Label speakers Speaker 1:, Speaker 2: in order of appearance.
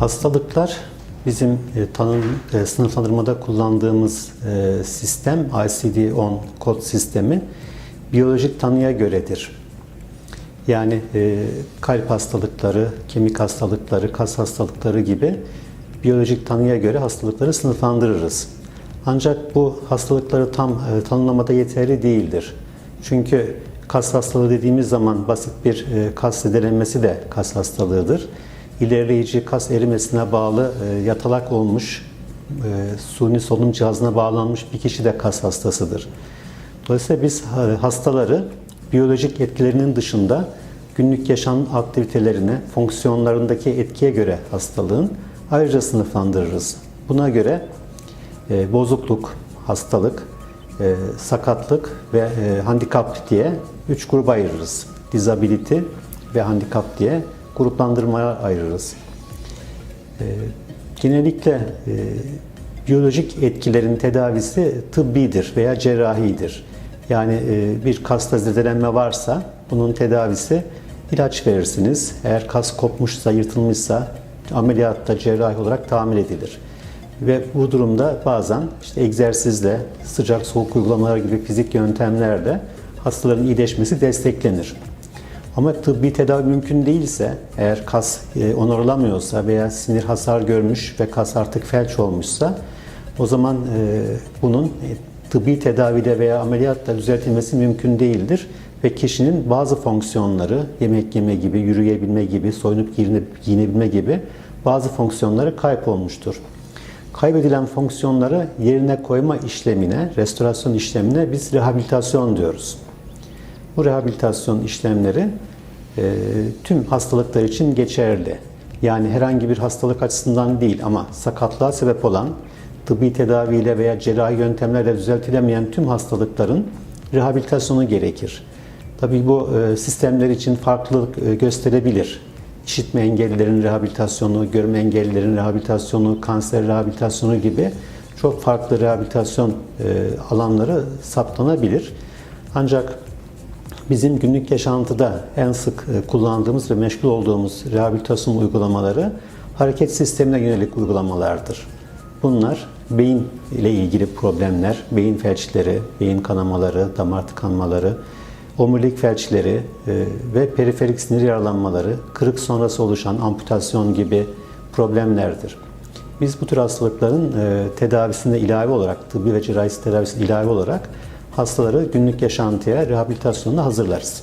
Speaker 1: Hastalıklar bizim e, tanım, e, sınıflandırmada kullandığımız e, sistem ICD-10 kod sistemi biyolojik tanıya göredir. Yani e, kalp hastalıkları, kemik hastalıkları, kas hastalıkları gibi biyolojik tanıya göre hastalıkları sınıflandırırız. Ancak bu hastalıkları tam e, tanımlamada yeterli değildir. Çünkü kas hastalığı dediğimiz zaman basit bir e, kas zedelenmesi de kas hastalığıdır. İlerleyici kas erimesine bağlı e, yatalak olmuş, e, suni solunum cihazına bağlanmış bir kişi de kas hastasıdır. Dolayısıyla biz hastaları biyolojik etkilerinin dışında günlük yaşam aktivitelerine, fonksiyonlarındaki etkiye göre hastalığın ayrıca sınıflandırırız. Buna göre e, bozukluk, hastalık, e, sakatlık ve e, handikap diye üç gruba ayırırız. Disability ve handikap diye gruplandırmaya ayırırız. E, genellikle e, biyolojik etkilerin tedavisi tıbbidir veya cerrahidir. Yani e, bir kasta zedelenme varsa bunun tedavisi ilaç verirsiniz. Eğer kas kopmuşsa, yırtılmışsa ameliyatta cerrahi olarak tamir edilir. Ve bu durumda bazen işte egzersizle, sıcak soğuk uygulamalar gibi fizik yöntemlerle hastaların iyileşmesi desteklenir. Ama tıbbi tedavi mümkün değilse, eğer kas e, onarılamıyorsa veya sinir hasar görmüş ve kas artık felç olmuşsa, o zaman e, bunun e, tıbbi tedavide veya ameliyatta düzeltilmesi mümkün değildir. Ve kişinin bazı fonksiyonları, yemek yeme gibi, yürüyebilme gibi, soyunup giyine- giyinebilme gibi bazı fonksiyonları kaybolmuştur. Kaybedilen fonksiyonları yerine koyma işlemine, restorasyon işlemine biz rehabilitasyon diyoruz. Bu rehabilitasyon işlemleri e, tüm hastalıklar için geçerli. Yani herhangi bir hastalık açısından değil ama sakatlığa sebep olan tıbbi tedaviyle veya cerrahi yöntemlerle düzeltilemeyen tüm hastalıkların rehabilitasyonu gerekir. Tabii bu e, sistemler için farklılık e, gösterebilir. İşitme engellilerin rehabilitasyonu, görme engellilerin rehabilitasyonu, kanser rehabilitasyonu gibi çok farklı rehabilitasyon e, alanları saptanabilir. Ancak Bizim günlük yaşantıda en sık e, kullandığımız ve meşgul olduğumuz rehabilitasyon uygulamaları hareket sistemine yönelik uygulamalardır. Bunlar beyin ile ilgili problemler, beyin felçleri, beyin kanamaları, damar tıkanmaları, omurilik felçleri e, ve periferik sinir yaralanmaları, kırık sonrası oluşan amputasyon gibi problemlerdir. Biz bu tür hastalıkların e, tedavisinde ilave olarak, tıbbi ve cerrahi tedavisinde ilave olarak hastaları günlük yaşantıya, rehabilitasyonuna hazırlarız.